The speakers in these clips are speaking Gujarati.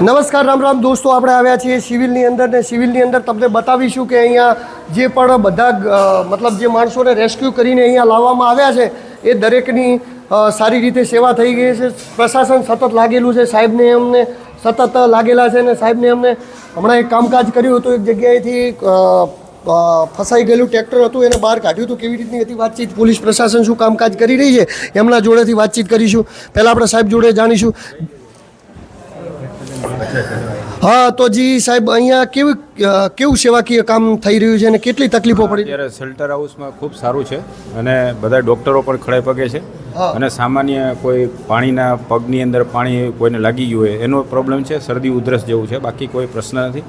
નમસ્કાર, રામ રામ દોસ્તો, આપણે આવ્યા છીએ સિવિલની અંદર ને સિવિલની અંદર તમને બતાવીશું કે અહીંયા જે પણ બધા મતલબ જે માણસોને રેસ્ક્યુ કરીને અહીંયા લાવવામાં આવ્યા છે, એ દરેકની સારી રીતે સેવા થઈ ગઈ છે. પ્રશાસન સતત લાગેલું છે, સાહેબને અમને સતત લાગેલા છે અને સાહેબને અમને હમણાં એક કામકાજ કર્યું હતું, એક જગ્યાએથી ફસાઈ ગયેલું ટ્રેક્ટર હતું, એને બહાર કાઢ્યું હતું. કેવી રીતની હતી વાતચીત? પોલીસ પ્રશાસન શું કામકાજ કરી રહી છે? એમના જોડેથી વાતચીત કરીશું. પહેલાં આપણે સાહેબ જોડે જાણીશું. હા તો જી સાહેબ અહીંયા કેવું કેવું સેવાકીય કામ થઈ રહ્યું છે અને કેટલી તકલીફો પડી? અત્યારે શેલ્ટર હાઉસમાં ખૂબ સારું છે અને બધા ડૉક્ટરો પણ ખડે પગે છે. અને સામાન્ય કોઈ પાણીના પગની અંદર પાણી કોઈને લાગી ગયું હોય એનો પ્રોબ્લેમ છે શરદી ઉધરસ જેવું છે બાકી કોઈ પ્રશ્ન નથી.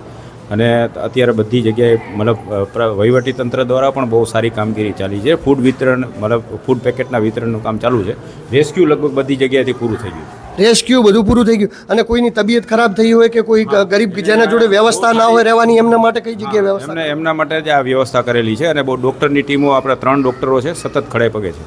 અને અત્યારે બધી જગ્યાએ મતલબ વહીવટી તંત્ર દ્વારા પણ બહુ સારી કામગીરી ચાલી છે. ફૂડ વિતરણ મતલબ ફૂડ પેકેટના વિતરણનું કામ ચાલુ છે. રેસ્ક્યુ લગભગ બધી જગ્યાએથી પૂરું થઈ ગયું રેસ્ક્યુ બધું પૂરું થઈ ગયું. અને કોઈની તબિયત ખરાબ થઈ હોય કે કોઈ ગરીબ જેના જોડે વ્યવસ્થા ના હોય રહેવાની એમના માટે કઈ જગ્યાએ વ્યવસ્થા એમને એમના માટે જ આ વ્યવસ્થા કરેલી છે અને બહુ ડૉક્ટરની ટીમો આપણા ત્રણ ડૉક્ટરો છે સતત ખડે પગે છે.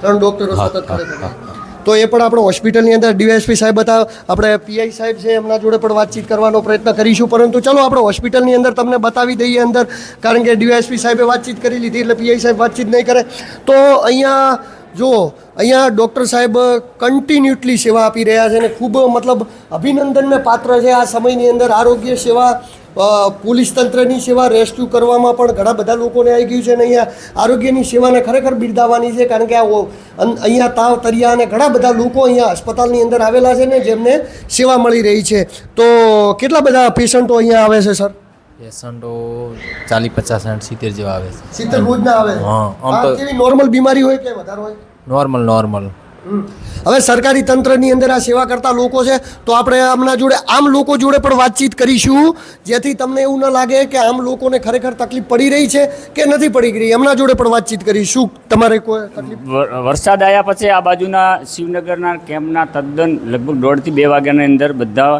ત્રણ ડોક્ટરો સતત ખડે પગે. તો એ પણ આપણે હોસ્પિટલની અંદર ડીવાયએસપી સાહેબ હતા આપણે પીઆઈ સાહેબ છે એમના જોડે પણ વાતચીત કરવાનો પ્રયત્ન કરીશું. પરંતુ ચલો આપણે હોસ્પિટલની અંદર તમને બતાવી દઈએ અંદર કારણ કે ડીવાયએસપી સાહેબે વાતચીત કરી લીધી એટલે પીઆઈ સાહેબ વાતચીત નહીં કરે. તો અહીંયા જો, અહીંયા ડૉક્ટર સાહેબ કન્ટિન્યુટલી સેવા આપી રહ્યા છે અને ખૂબ, મતલબ, અભિનંદનને પાત્ર છે આ સમયની અંદર આરોગ્ય સેવા પોલીસ તંત્રની સેવા, રેસ્ક્યુ કરવામાં પણ ઘણા બધા લોકોને આવી ગયું છે અને અહીંયા આરોગ્યની સેવાને ખરેખર બિરદાવવાની છે કારણ કે આ અહીંયા તાવ, તરિયા અને ઘણા બધા લોકો અહીંયા અસ્પતાલની અંદર આવેલા છે ને જેમને સેવા મળી રહી છે. તો કેટલા બધા પેશન્ટો અહીંયા આવે છે, સર? પેશન્ટો ચાલીસ પચાસ સાઠ સિત્તેર જેવા આવે છે. સિત્તેર રોજના આવે? હા, આમ તો- કેવી નોર્મલ બીમારી હોય કે વધારે હોય? નોર્મલ નોર્મલ હવે સરકારી તંત્રની અંદર આ સેવા કરતા લોકો છે તો આપણે આમના જોડે આમ લોકો જોડે પણ વાતચીત કરીશું જેથી તમને એવું ન લાગે કે આમ લોકોને ખરેખર તકલીફ પડી રહી છે કે નથી પડી રહી. એમના જોડે પણ વાતચીત કરીશું. તમારે કોઈ તકલીફ? વરસાદ આવ્યા પછી આ બાજુના શિવનગરના કેમ્પના તદ્દન લગભગ દોઢથી બે વાગ્યાની અંદર બધા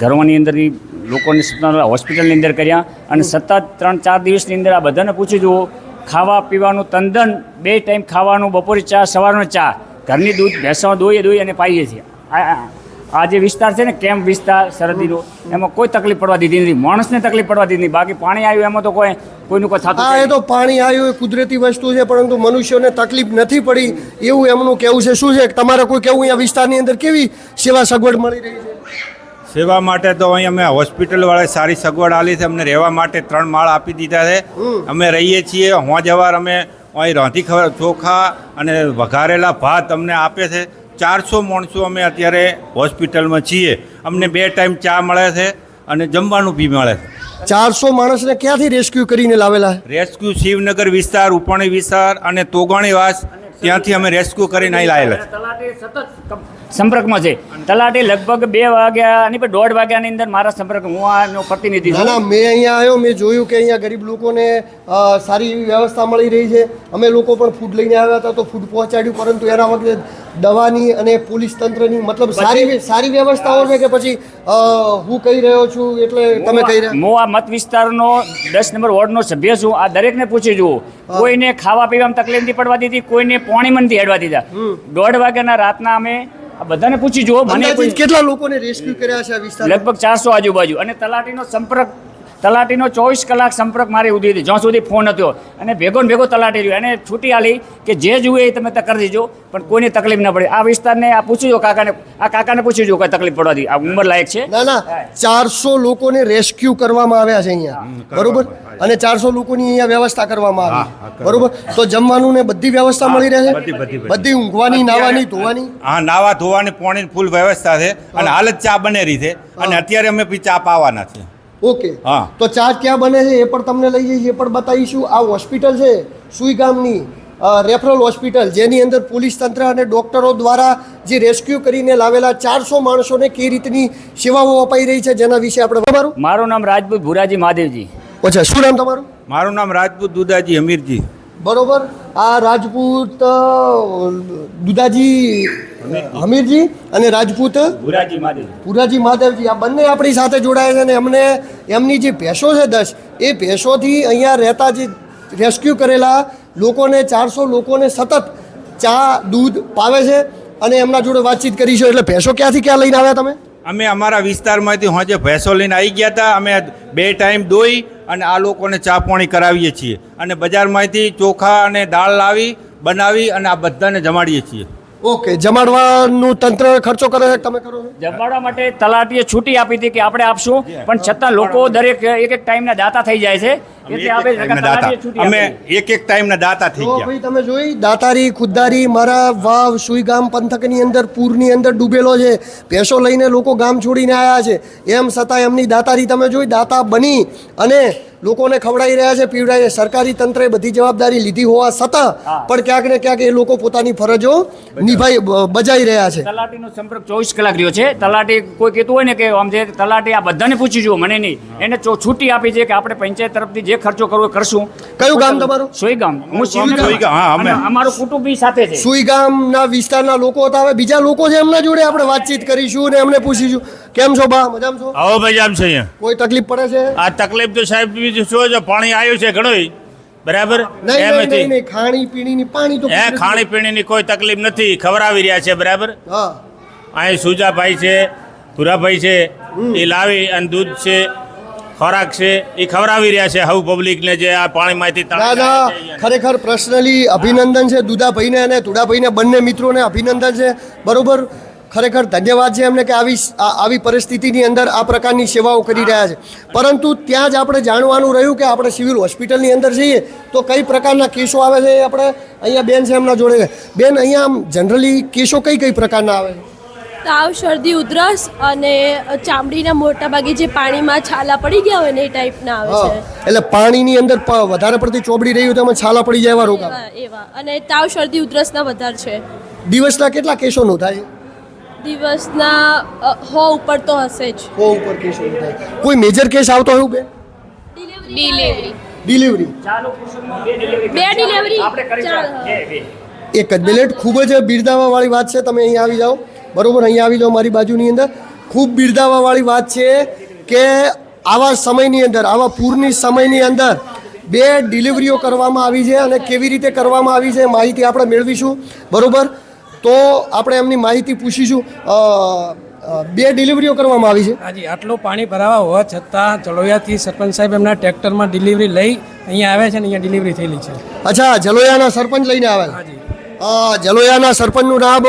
ઘરોની અંદર ઈ લોકોની સૂચના હોસ્પિટલની અંદર કર્યા અને સતત ત્રણ ચાર દિવસની અંદર આ બધાને પૂછી જુઓ ખાવા પીવાનું તંદન બે ટાઈમ ખાવાનું બપોરે ચા સવારનો ચા. ઘરની દૂધ ભેંસમાં દોઈએ દોઈએ અને પાઈએ છીએ. આ- જે વિસ્તાર છે ને કેમ્પ વિસ્તાર સરહદીનો એમાં કોઈ તકલીફ પડવા દીધી નથી. માણસને તકલીફ પડવા દીધી નથી. બાકી પાણી આવ્યું એમાં તો કોઈ કોઈનું કોઈ થતું હા એ તો પાણી આવ્યું એ કુદરતી વસ્તુ છે પરંતુ મનુષ્યોને તકલીફ નથી પડી. એવું એમનું કહેવું છે. શું છે? તમારે કોઈ કેવું અહીંયા વિસ્તારની અંદર કેવી સેવા સગવડ મળી રહી છે? સેવા માટે તો અહીં અમે હોસ્પિટલવાળાએ સારી સગવડ આપી છે. અમને રહેવા માટે ત્રણ માળ આપી દીધા છે. અમે રહીએ છીએ. હોજવાર અમે અહીં રાંધી ખબર ચોખા અને વઘારેલા ભાત અમને આપે છે. ચારસો માણસો અમે અત્યારે હોસ્પિટલમાં છીએ. અમને બે ટાઈમ ચા મળે છે અને જમવાનું બી મળે છે. ચારસો માણસને ક્યાંથી રેસ્ક્યુ કરીને લાવેલા? રેસ્ક્યુ શિવનગર વિસ્તાર ઉપાણી વિસ્તાર અને તોગાણીવાસ ત્યાંથી અમે રેસ્ક્યુ કરીને અહીં લાવેલા તલાટી સતત સંપર્કમાં છે. તલાટી લગભગ બે વાગ્યા ની દોઢ વાગ્યાની અંદર મારા સંપર્ક હું આનો પ્રતિનિધિ ના છું. ના મેં અહીંયા આવ્યો મેં જોયું કે અહીંયા ગરીબ લોકોને સારી એવી વ્યવસ્થા મળી રહી છે. અમે લોકો પણ ફૂડ લઈને આવ્યા હતા તો ફૂડ પહોંચાડ્યું પરંતુ એના વખતે દવાની અને પોલીસ તંત્રની મતલબ સારી સારી વ્યવસ્થાઓ છે કે પછી હું કહી રહ્યો છું એટલે તમે કહી રહ્યા હું આ મત વિસ્તારનો દસ નંબર વોર્ડનો સભ્ય છું. આ દરેકને પૂછી જુઓ. કોઈને ખાવા પીવામાં તકલીફ નથી પડવા દીધી કોઈને પાણીમાં નથી હેડવા દીધા. દોઢ વાગ્યાના રાતના અમે બધાને પૂછી જુઓ મને કેટલા લોકોને રેસ્ક્યુ કર્યા છે આ વિસ્તાર લગભગ ચારસો આજુબાજુ. અને તલાટીનો સંપર્ક તલાટીનો ચોવીસ કલાક સંપર્ક મારી ઉધી હતી જ્યાં સુધી ફોન હતો અને ભેગો ને ભેગો તલાટી રહ્યો. અને છૂટી આલી કે જે જુએ એ તમે કરી દીજો પણ કોઈને તકલીફ ના પડે. આ વિસ્તારને આ પૂછી જો કાકાને આ કાકાને પૂછી જો કોઈ તકલીફ પડવાથી આ ઉંમર લાયક છે. ના ના ચારસો લોકોને રેસ્ક્યુ કરવામાં આવ્યા છે અહીંયા. બરોબર. અને ચારસો લોકોની અહીંયા વ્યવસ્થા કરવામાં આવી. બરોબર? તો જમવાનું ને બધી વ્યવસ્થા મળી રહે છે? બધી, ઊંઘવાની નાવાની ધોવાની? હા નાવા ધોવાની પાણી ફૂલ વ્યવસ્થા છે અને હાલ જ ચા બનેરી છે અને અત્યારે અમે બી ચા પાવાના છે ઓકે. હા. તો ચા ક્યાં બને છે એ પણ તમને લઈ જઈએ એ પણ બતાવીશું. આ હોસ્પિટલ છે સુઈ ગામની રેફરલ હોસ્પિટલ જેની અંદર પોલીસ તંત્ર અને ડોક્ટરો દ્વારા જે રેસ્ક્યુ કરીને લાવેલા ચારસો માણસોને કઈ રીતની સેવાઓ અપાઈ રહી છે જેના વિશે આપણે તમારું મારું નામ રાજપૂત ભુરાજી મહાદેવજી. અચ્છા શું નામ તમારું? મારું નામ રાજપૂત દુદાજી હમીરજી બરોબર. આ રાજપૂત દુદાજી હમીરજી અને રાજપૂત મહાદેવ પુરાજી મહાદેવજી આ બંને આપણી સાથે જોડાયા છે અને એમને એમની જે ભેંસો છે દસ એ ભેંસોથી અહીંયા રહેતા જે રેસ્ક્યુ કરેલા લોકોને ચારસો લોકોને સતત ચા દૂધ પાવે છે અને એમના જોડે વાતચીત કરીશું એટલે ભેંસો ક્યાંથી ક્યાં લઈને આવ્યા તમે? અમે અમારા વિસ્તારમાંથી હોજે ભેંસો લઈને આવી ગયા હતા. અમે બે ટાઈમ દોઈ અને આ લોકોને ચા પાણી કરાવીએ છીએ. અને બજારમાંથી ચોખા અને દાળ લાવી, બનાવી અને આ બધાને જમાડીએ છીએ. ઓકે જમાડવાનું તંત્ર ખર્ચો કરે છે તમે કરો જમાડવા માટે તલાટીએ છૂટી આપી હતી કે આપણે આપશું પણ છતાં લોકો દરેક એક એક ટાઈમના દાતા થઈ જાય છે. એટલે આપણે તલાટીએ છૂટી અમે. એક એક ટાઈમના દાતા થઈ ગયા. ભાઈ તમે જોઈ દાતારી ખુદ્દારી મારા વાવ સુઈગામ પંથકની અંદર પૂરની અંદર ડૂબેલો છે. પેશો લઈને લોકો ગામ છોડીને આવ્યા છે. એમ છતાં એમની દાતારી તમે જોઈ દાતા બની અને લોકોને ખવડાવી રહ્યા છે પીવડાવી સરકારી તંત્રે બધી જવાબદારી લીધી હોવા છતાં પણ ક્યાંક ને ક્યાંક એ લોકો પોતાની ફરજો નિભાઈ બજાવી રહ્યા છે. તલાટીનો સંપર્ક ચોવીસ કલાક રહ્યો છે. તલાટી કોઈ કહેતું હોય ને કે આમ જે તલાટી આ બધાને પૂછી જુઓ મને નહીં. એને છૂટી આપી છે કે આપણે પંચાયત તરફથી જે ખર્ચો કરવો કરશું. કયું ગામ તમારું? શિવનગર. સોઈગામ, હા, અમારું કુટુંબી સાથે છે. સુઈગામના વિસ્તારના લોકો હતા હવે બીજા લોકો છે એમના જોડે આપણે વાતચીત કરીશું અને એમને પૂછીશું. કેમ છો બા? મજામાં છો? હવે ભાઈ આમ છે કોઈ તકલીફ પડે છે? આ તકલીફ તો સાહેબ બીજું શું છે પાણી આવ્યું છે ઘણું બરાબર? ખાણી પીણીની પાણી તો એ ખાણી પીણીની કોઈ તકલીફ નથી. ખવડાવી રહ્યા છે બરાબર? અહીં સુજાભાઈ છે ભૂરાભાઈ છે એ લાવી અને દૂધ છે ખોરાક છે એ ખવડાવી રહ્યા છે હવ પબ્લિકને જે આ પાણીમાંથી ના ના છે. ખરેખર પર્સનલી અભિનંદન છે દુદાભાઈને અને તુડાભાઈને બંને મિત્રોને અભિનંદન છે. બરોબર? ખરેખર ધન્યવાદ છે એમને કે આવી આવી પરિસ્થિતિની અંદર આ પ્રકારની સેવાઓ કરી રહ્યા છે. પરંતુ ત્યાં જ આપણે જાણવાનું રહ્યું કે આપણે સિવિલ હોસ્પિટલની અંદર જઈએ તો કઈ પ્રકારના કેસો આવે છે એ આપણે અહીંયા બેન છે એમના જોડે. બેન અહીંયા આમ જનરલી કેસો કઈ કઈ પ્રકારના આવે છે? તાવ શરદી ઉધરસ અને ચામડીના મોટા ભાગે જે પાણીમાં છાલા પડી ગયા હોય ને એ ટાઈપના આવે છે. એટલે પાણીની અંદર વધારે પડતી ચોબડી રહી હોય તો એમાં છાલા પડી જાય એવા રોગ એવા. અને તાવ શરદી ઉધરસના વધારે છે. દિવસના કેટલા કેસો નોંધાય? દિવસના હો ઉપર તો હશે જ. હો ઉપર કેસો નોંધાય કોઈ મેજર કેસ આવતો હોય બેન? ડિલિવરી ડિલિવરી બે બે. એક જ મિનિટ ખૂબ જ બિરદાવાવાળી વાત છે. તમે અહીં આવી જાઓ. બરોબર અહીંયા આવી જાઓ મારી બાજુની અંદર. ખૂબ બિરદાવાવાળી વાત છે કે આવા સમયની અંદર આવા પૂરની સમયની અંદર બે ડિલિવરીઓ કરવામાં આવી છે અને કેવી રીતે કરવામાં આવી છે માહિતી આપણે મેળવીશું. બરોબર? તો આપણે એમની માહિતી પૂછીશું બે ડિલિવરીઓ કરવામાં આવી છે. હાજી આટલું પાણી ભરાવા હોવા છતાં જલોયાથી સરપંચ સાહેબ એમના ટ્રેક્ટરમાં ડિલિવરી લઈ અહીંયા આવ્યા છે ને અહીંયા ડિલિવરી થયેલી છે. અચ્છા જલોયાના સરપંચ લઈને હાજી. જલોયાના સરપંચનું નામ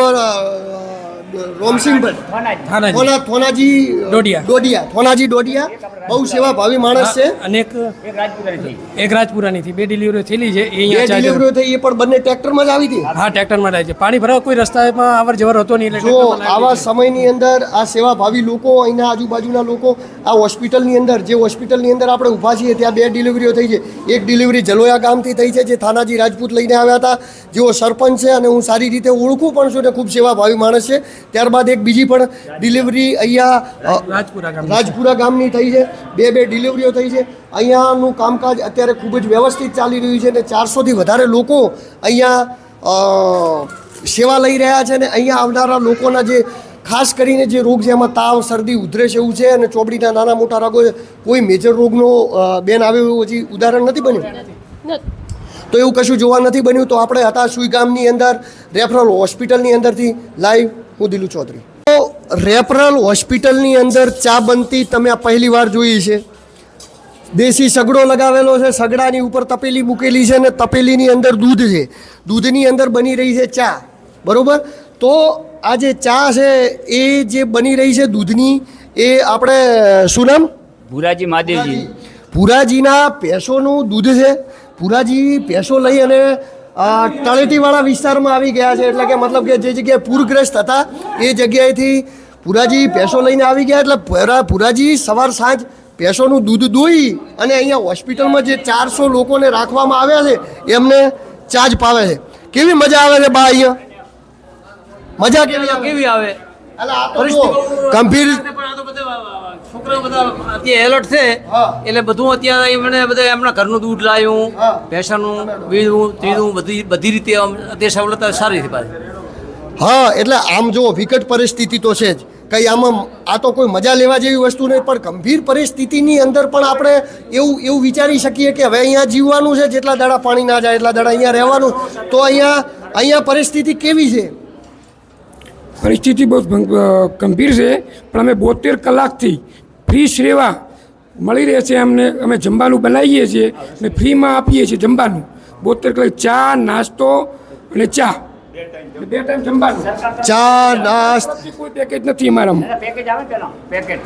રોમસિંહભાઈ થાનાજી. થોના થોનાજી ડોડિયા. ડોડિયા. થોનાજી ડોડિયા. બહુ સેવાભાવી માણસ છે. અને એક એક રાજપુરાની એક રાજપુરાની થી બે ડિલિવરી થયેલી છે. એ અહીંયા ચાલી ડિલિવરીઓ થઈ એ પણ બંને ટ્રેક્ટરમાં જ આવી હતી. હા ટ્રેક્ટરમાં જાય છે. પાણી ભરાવા કોઈ રસ્તામાં આવર જવર હતો નહીં એટલે જો આવા સમયની અંદર આ સેવાભાવી લોકો અહીંના આજુબાજુના લોકો આ હોસ્પિટલની અંદર જે હોસ્પિટલની અંદર આપણે ઊભા છીએ ત્યાં બે ડિલિવરીઓ થઈ છે. એક ડિલિવરી જલોયા ગામથી થઈ છે જે થાનાજી રાજપૂત લઈને આવ્યા હતા. જેઓ સરપંચ છે અને હું સારી રીતે ઓળખું પણ છું ને ખૂબ સેવાભાવી માણસ છે. ત્યારબાદ એક બીજી પણ ડિલિવરી અહીંયા રાજપુરા રાજપુરા ગામની થઈ છે. બે બે ડિલિવરીઓ થઈ છે. અહીંયાનું કામકાજ અત્યારે ખૂબ જ વ્યવસ્થિત ચાલી રહ્યું છે અને ચારસોથી વધારે લોકો અહીંયા સેવા લઈ રહ્યા છે અને અહીંયા આવનારા લોકોના જે ખાસ કરીને જે રોગ છે એમાં તાવ શરદી ઉધરેશ એવું છે અને ચોપડીના નાના મોટા રોગો કોઈ મેજર રોગનો બેન આવ્યો એવું હજી ઉદાહરણ નથી બન્યું? તો એવું કશું જોવા નથી બન્યું. તો આપણે હતા સુઈ ગામની અંદર રેફરલ હોસ્પિટલની અંદરથી લાઈવ હું દિલુ ચૌધરી. તો રેફરલ હોસ્પિટલની અંદર ચા બનતી તમે આ પહેલી વાર જોઈ છે. દેશી સગડો લગાવેલો છે સગડાની ઉપર તપેલી મૂકેલી છે અને તપેલીની અંદર દૂધ છે. દૂધની અંદર બની રહી છે ચા. બરાબર? તો આ જે ચા છે એ જે બની રહી છે દૂધની એ આપણે શું નામ? ભુરાજી મહાદેવજી. ભુરાજીના ભેંસોનું દૂધ છે. ભુરાજી ભેંસો લઈ અને તળેટીવાળા વિસ્તારમાં આવી ગયા છે એટલે કે મતલબ કે જે જગ્યાએ પૂરગ્રસ્ત હતા એ જગ્યાએથી પુરાજી પેસો લઈને આવી ગયા એટલે પુરા- પુરાજી સવાર સાંજ પેસોનું દૂધ દોઈ અને અહીંયા હોસ્પિટલમાં જે ચારસો લોકોને રાખવામાં આવ્યા છે એમને ચાર્જ પાવે છે. કેવી મજા આવે છે બા અહીંયા? મજા કેવી કેવી આવે? ગંભીર તો બધા અત્યારે એલર્ટ છે. એટલે બધું અત્યારે એમને બધા એમના ઘરનું દૂધ લાવ્યું. ભેંસાનું બીજું ત્રીજું બધી બધી રીતે અત્યારે સવલત સારી છે પાછી હા એટલે આમ જો વિકટ પરિસ્થિતિ તો છે જ. કંઈ આમાં આ તો કોઈ મજા લેવા જેવી વસ્તુ નહીં પણ ગંભીર પરિસ્થિતિની અંદર પણ આપણે એવું એવું વિચારી શકીએ કે હવે અહીંયા જીવવાનું છે જેટલા દાડા પાણી ના જાય એટલા દાડા અહીંયા રહેવાનું. તો અહીંયા અહીંયા પરિસ્થિતિ કેવી છે? પરિસ્થિતિ બહુ ગંભીર છે પણ અમે બોતેર કલાકથી ફ્રી સેવા મળી રહે છે અમને. અમે જમવાનું બનાવીએ છીએ અને ફ્રીમાં આપીએ છીએ જમવાનું. બોતેર કલાક ચા નાસ્તો અને ચા. બે ટાઈમ જમવાનું. ચા નાસ્ત કોઈ પેકેજ નથી અમારામાં. પેકેજ આવે પેલા? પેકેટ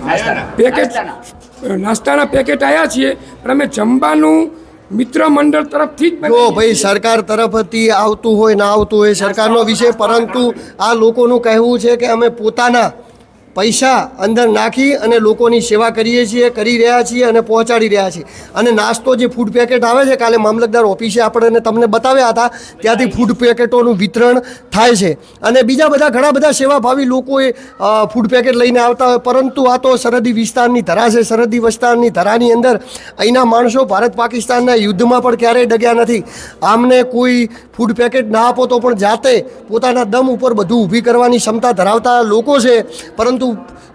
નાસ્તાના. પેકેટ આવ્યા છીએ પણ અમે જમવાનું મિત્ર મંડળ તરફથી જ જો ભાઈ સરકાર તરફથી આવતું હોય ના આવતું હોય સરકારનો વિષય પરંતુ આ લોકોનું કહેવું છે કે અમે પોતાના પૈસા અંદર નાખી અને લોકોની સેવા કરીએ છીએ, કરી રહ્યા છીએ અને પહોંચાડી રહ્યા છીએ. અને નાસ્તો જે ફૂડ પેકેટ આવે છે, કાલે મામલતદાર ઓફિસે આપણે તમને બતાવ્યા હતા, ત્યાંથી ફૂડ પેકેટોનું વિતરણ થાય છે. અને બીજા બધા ઘણા બધા સેવાભાવી લોકોએ ફૂડ પેકેટ લઈને આવતા હોય, પરંતુ આ તો સરહદી વિસ્તારની ધરા છે. સરહદી વિસ્તારની ધરાની અંદર અહીંના માણસો ભારત પાકિસ્તાનના યુદ્ધમાં પણ ક્યારેય ડગ્યા નથી. આમને કોઈ ફૂડ પેકેટ ના આપો તો પણ જાતે પોતાના દમ ઉપર બધું ઊભી કરવાની ક્ષમતા ધરાવતા લોકો છે. પરંતુ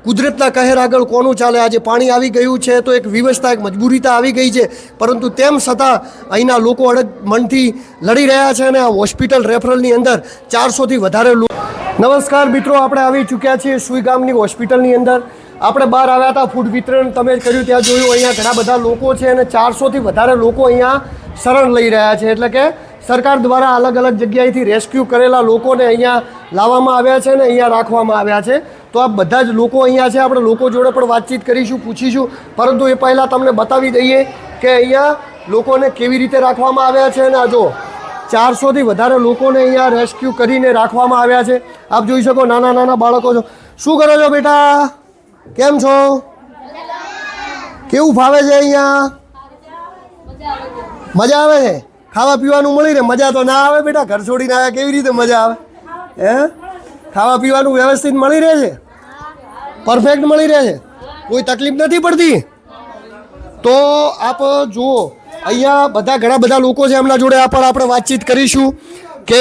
કુદરતના કહેર આગળ કોનું ચાલે? આજે પાણી આવી ગયું છે તો એક વ્યવસ્થા, એક મજબૂરીતા આવી ગઈ છે. પરંતુ તેમ છતાં અહીંના લોકો અડગ મનથી લડી રહ્યા છે અને આ હોસ્પિટલ રેફરલની અંદર ચારસોથી વધારે લોકો નમસ્કાર મિત્રો, આપણે આવી ચૂક્યા છીએ સુઈ ગામની હોસ્પિટલની અંદર. આપણે બહાર આવ્યા હતા, ફૂડ વિતરણ તમે કર્યું, ત્યાં જોયું, અહીંયા ઘણા બધા લોકો છે અને ચારસોથી વધારે લોકો અહીંયા શરણ લઈ રહ્યા છે. એટલે કે સરકાર દ્વારા અલગ અલગ જગ્યાએથી રેસ્ક્યુ કરેલા લોકોને અહીંયા લાવવામાં આવ્યા છે અને અહીંયા રાખવામાં આવ્યા છે. તો આ બધા જ લોકો અહીંયા છે. આપણે લોકો જોડે પણ વાતચીત કરીશું, પૂછીશું. પરંતુ એ પહેલાં તમને બતાવી દઈએ કે અહીંયા લોકોને કેવી રીતે રાખવામાં આવ્યા છે અને આ જો ચારસોથી વધારે લોકોને અહીંયા રેસ્ક્યુ કરીને રાખવામાં આવ્યા છે. આપ જોઈ શકો નાના નાના બાળકો છો. શું કરો છો બેટા? કેમ છો? કેવું ફાવે છે અહીંયા? મજા આવે છે? ખાવા પીવાનું મળી રહે? મજા તો ના આવે બેટા. ઘર છોડીને આવ્યા કેવી રીતે મજા આવે? હે? ખાવા પીવાનું વ્યવસ્થિત મળી રહે છે? પરફેક્ટ મળી રહે છે. કોઈ તકલીફ નથી પડતી. તો આપ જુઓ અહીંયા બધા ઘણા બધા લોકો છે એમના જોડે પણ આપણે વાતચીત કરીશું કે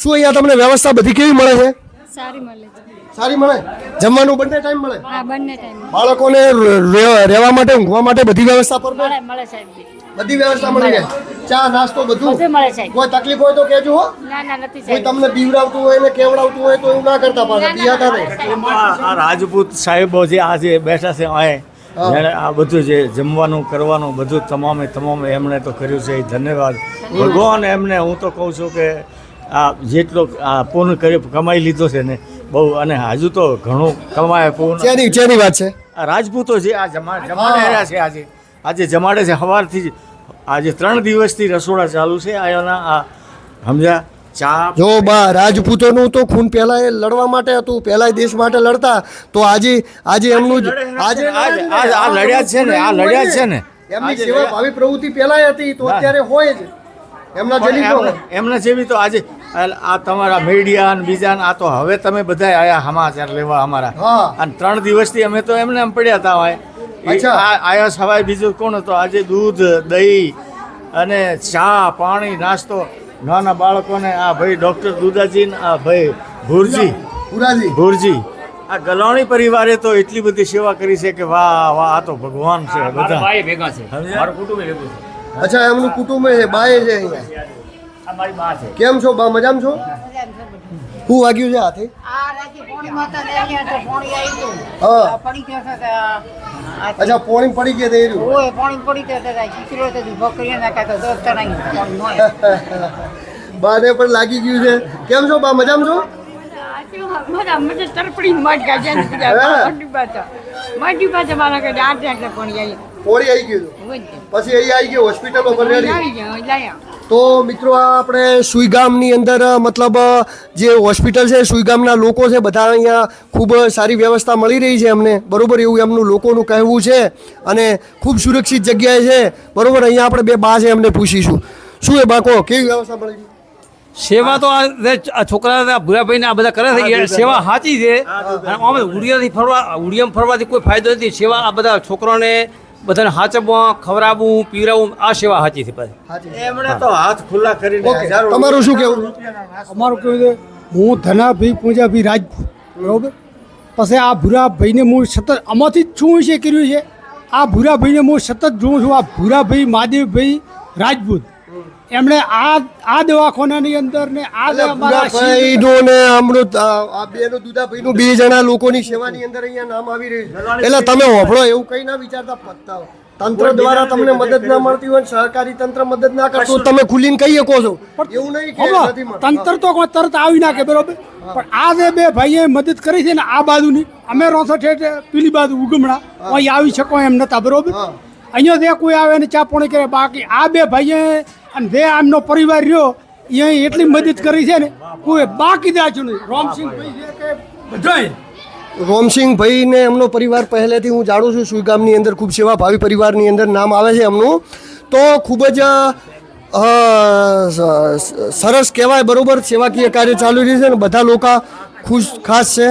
શું અહીંયા તમને વ્યવસ્થા બધી કેવી મળે છે? સારી મળે સારી મળે? જમવાનું બંને ટાઈમ મળે? હા બંને ટાઈમ બાળકોને રહેવા માટે ઊંઘવા માટે બધી વ્યવસ્થા પર મળે મળે સાહેબ. બધી વ્યવસ્થા મળી રહે. ચા નાસ્તો બધું. બધું મળે છે. કોઈ તકલીફ હોય તો કહેજો હો. ના ના નથી કોઈ તમને બીવડાવતું હોય ને કેવડાવતું હોય તો એવું ના કરતા પાછા. પીયાતા નહીં. આ રાજપૂત સાહેબો જે આજે બેઠા છે અહીં જેણે આ બધું જે જમવાનું કરવાનું બધું તમામે તમામ એમણે તો કર્યું છે. એ ધન્યવાદ. ભગવાન એમને હું તો કહું છું કે આ જેટલો આ પૂર્ણ કરી કમાઈ લીધો છે ને બહુ અને હજુ તો ઘણું કમાય પૂર્ણ. ચેની વાત છે? આ રાજપૂતો જે આ જમા જમાડે રહ્યા છે આજે. આજે જમાડે છે સવારથી જ આજે ત્રણ દિવસથી રસોડા ચાલુ છે. આના આ સમજ્યા? ચા જો બા રાજપૂતોનું તો ખૂન પહેલા એ લડવા માટે હતું પહેલા દેશ માટે લડતા. તો આજે આજે એમનું આજે આ લડ્યા છે ને આ લડ્યા છે. ને. એમની સેવા ભાવી પ્રવૃત્તિ પહેલા હતી તો અત્યારે હોય જ. એમના જલીલો એમને- જેવી તો આજે આ તમારા મીડિયા ને બીજા આ તો હવે તમે બધા આયા સમાચાર લેવા અમારા. અને ત્રણ દિવસથી અમે તો એમને એમ પડ્યા હતા હોય. આયા સવાય બીજું કોણ હતો? આજે દૂધ દહીં અને ચા પાણી નાસ્તો. નાના બાળકોને આ ભાઈ ડૉક્ટર દુદાજી આ ભાઈ ભુરજી. પુરાજી. ભુરજી. આ ગલાણી પરિવારે તો એટલી બધી સેવા કરી છે કે વાહ વાહ આ તો ભગવાન છે બધા. ભાઈ ભેગા છે. મારું કુટુંબ ભેગું છે. અચ્છા એમનું કુટુંબ છે બાએ છે અહીંયા? મારી બા છે. કેમ છો બા? મજામાં છો? શું વાગ્યું છે હાથે? હા. અચ્છા પોણી પડી ગયા તે રહ્યું બાને પણ લાગી ગયું છે. કેમ છો બા મજામાં છો? તરપડી મટ હા. માટી પાસે મારા કઈ આઠ આટલે પણ આવી પોણી આવી ગયું પછી અહીં આવી ગયો હોસ્પિટલો પર આવી ગયા લાયા. તો મિત્રો આ આપણે સુઈગામની અંદર મતલબ જે હોસ્પિટલ છે સુઈગામના લોકો છે બધા અહીંયા ખૂબ સારી વ્યવસ્થા મળી રહી છે અમને. બરોબર એવું એમનું લોકોનું કહેવું છે અને ખૂબ સુરક્ષિત જગ્યાએ છે. બરોબર અહીંયા આપણે બે બા છે એમને પૂછીશું. શું એ બાકો કેવી વ્યવસ્થા મળી? સેવા તો આ છોકરા ભૂરાભાઈ આ બધા કરે છે સેવા સાચી છે. અને ઉડિયાથી ફરવા ઉડિયામાં ફરવાથી કોઈ ફાયદો નથી. સેવા આ બધા છોકરાઓને બધાને હાચવવા ખવડાવવું પીવડાવવું આ સેવા સાચી છે પછી એમણે તો હાથ ખુલ્લા કરીને તમારું શું કેવું અમારું કેવું છે હું ધનાભાઈ પૂજાભાઈ રાજપૂત બરાબર? પછી આ ભૂરાભાઈને હું સતત આમાંથી જ શું છે કર્યું છે? આ ભૂરાભાઈને હું સતત જોઉં છું આ ભૂરાભાઈ મહાદેવભાઈ રાજપૂત. એમણે આ આ દવાખાનાની અંદર ને આ જે અમારા ને અમૃત આ બેનું દુધાભાઈનું બે જણા લોકોની સેવાની અંદર અહીંયા નામ આવી રહ્યું એટલે તમે હોભળો એવું કઈ ના વિચારતા પત્તા તંત્ર દ્વારા તમને મદદ ના મળતી હોય ને સહકારી તંત્ર મદદ ના કરતો તમે ખુલીને કહી શકો છો એવું નહીં. તંત્ર તો કોઈ તરત આવી નાખે બરોબર? પણ આ જે બે ભાઈએ મદદ કરી છે ને આ બાજુની અમે રોસો ઠેઠ પેલી બાજુ ઉગમણા અહીં આવી શકો એમ નતા બરોબર? અહીંયા જે કોઈ આવે ને ચા પોણી કરે બાકી આ બે ભાઈએ અને જે આમનો પરિવાર રહ્યો એ એટલી મદદ કરી છે ને, કોઈ બાકી દાચ્યું નહીં. રોમસિંહભાઈ છે કે બધાય? રોમસિંહભાઈ ને એમનો પરિવાર પહેલેથી હું જાણું છું, સુઈગામની અંદર ખૂબ સેવા ભાવિ પરિવારની અંદર નામ આવે છે એમનું. તો ખૂબ જ સરસ કહેવાય, બરોબર, સેવાકીય કાર્ય ચાલુ રહ્યું છે ને, બધા લોકો ખુશ, ખાસ છે.